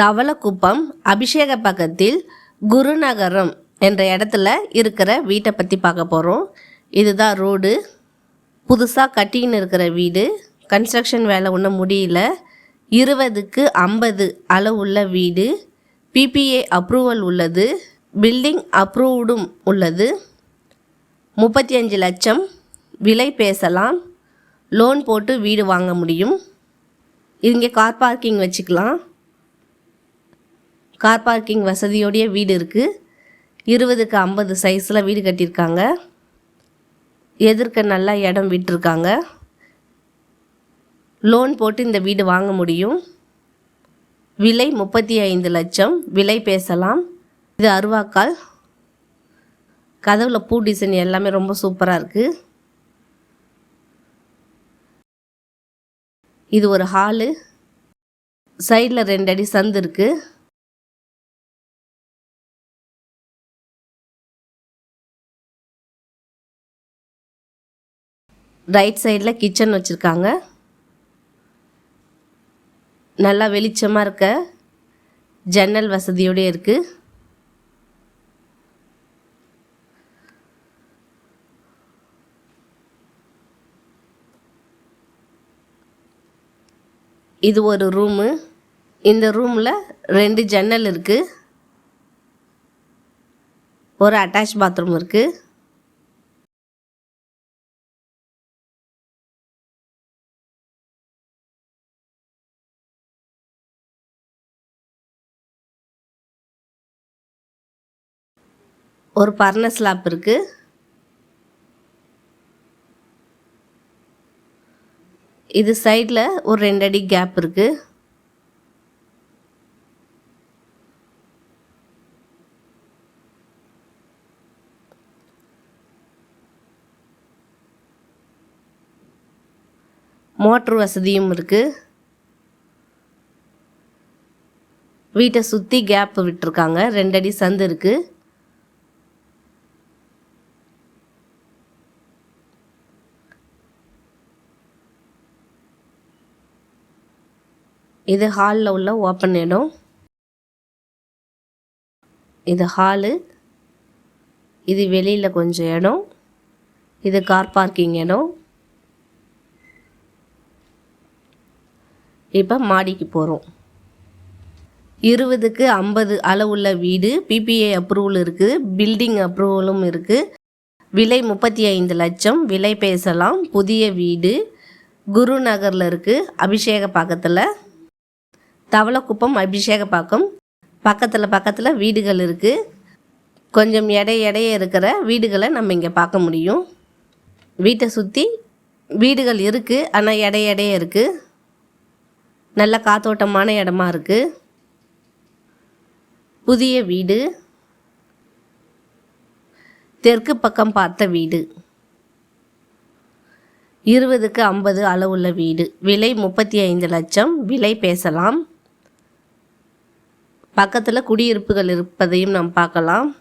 தவளக்குப்பம் அபிஷேக பக்கத்தில் குருநகரம் என்ற இடத்துல இருக்கிற வீட்டை பற்றி பார்க்க போகிறோம் இதுதான் ரோடு. புதுசாக கட்டின்னு இருக்கிற வீடு. கன்ஸ்ட்ரக்ஷன் வேலை ஒன்றும் முடியல. இருபதுக்கு ஐம்பது அளவுள்ள வீடு. பிபிஏ அப்ரூவல் உள்ளது. பில்டிங் அப்ரூவ்டும் உள்ளது. முப்பத்தி அஞ்சு லட்சம். விலை பேசலாம். லோன் போட்டு வீடு வாங்க முடியும். இங்கே கார் பார்க்கிங் வச்சுக்கலாம். கார் பார்க்கிங் வசதியோடைய வீடு இருக்குது இருபதுக்கு ஐம்பது சைஸில் வீடு கட்டியிருக்காங்க. எதிர்க்க நல்லா இடம் விட்டிருக்காங்க. லோன் போட்டு இந்த வீடு வாங்க முடியும். விலை முப்பத்தி ஐந்து லட்சம். விலை பேசலாம். இது அருவாக்கால். கதவில் பூ டிசைன் எல்லாமே ரொம்ப சூப்பராக இருக்குது இது ஒரு ஹாலு சைடில் ரெண்டு அடி சந்து இருக்குது ரைட் சைடில் கிச்சன் வச்சுருக்காங்க. நல்லா வெளிச்சமாக இருக்க ஜன்னல் வசதியோடய இருக்குது இது ஒரு ரூமு இந்த ரூமில் ரெண்டு ஜன்னல் இருக்குது ஒரு அட்டாச் பாத்ரூம் இருக்குது ஒரு பர்ன ஸ்லாப் இருக்குது இது சைடில் ஒரு ரெண்டு அடி கேப் இருக்குது மோட்ரு வசதியும் இருக்குது வீட்டை சுற்றி கேப் விட்டுருக்காங்க. ரெண்டு அடி சந்து இருக்குது இது ஹாலில் உள்ள ஓப்பன் இடம். இது ஹாலு இது வெளியில் கொஞ்சம் இடம். இது கார் பார்க்கிங் இடம். இப்போ மாடிக்கு போகிறோம் இருபதுக்கு ஐம்பது அளவுள்ள வீடு. பிபிஏ அப்ரூவல் இருக்குது பில்டிங் அப்ரூவலும் இருக்குது விலை முப்பத்தி ஐந்து லட்சம். விலை பேசலாம். புதிய வீடு. குரு நகரில் இருக்குது அபிஷேக பக்கத்தில். தவளக்குப்பம் அபிஷேகப்பாக்கம். பக்கத்தில் பக்கத்தில் வீடுகள் இருக்குது கொஞ்சம் எடை எடைய இருக்கிற வீடுகளை நம்ம இங்கே பார்க்க முடியும். வீட்டை சுற்றி வீடுகள் இருக்குது ஆனால் எடை எடைய இருக்குது நல்ல காத்தோட்டமான இடமா இருக்குது புதிய வீடு. தெற்கு பக்கம் பார்த்த வீடு. இருபதுக்கு ஐம்பது அளவுள்ள வீடு. விலை முப்பத்தி ஐந்து லட்சம். விலை பேசலாம். பக்கத்தில் குடியிருப்புகள் இருப்பதையும் நாம் பார்க்கலாம்.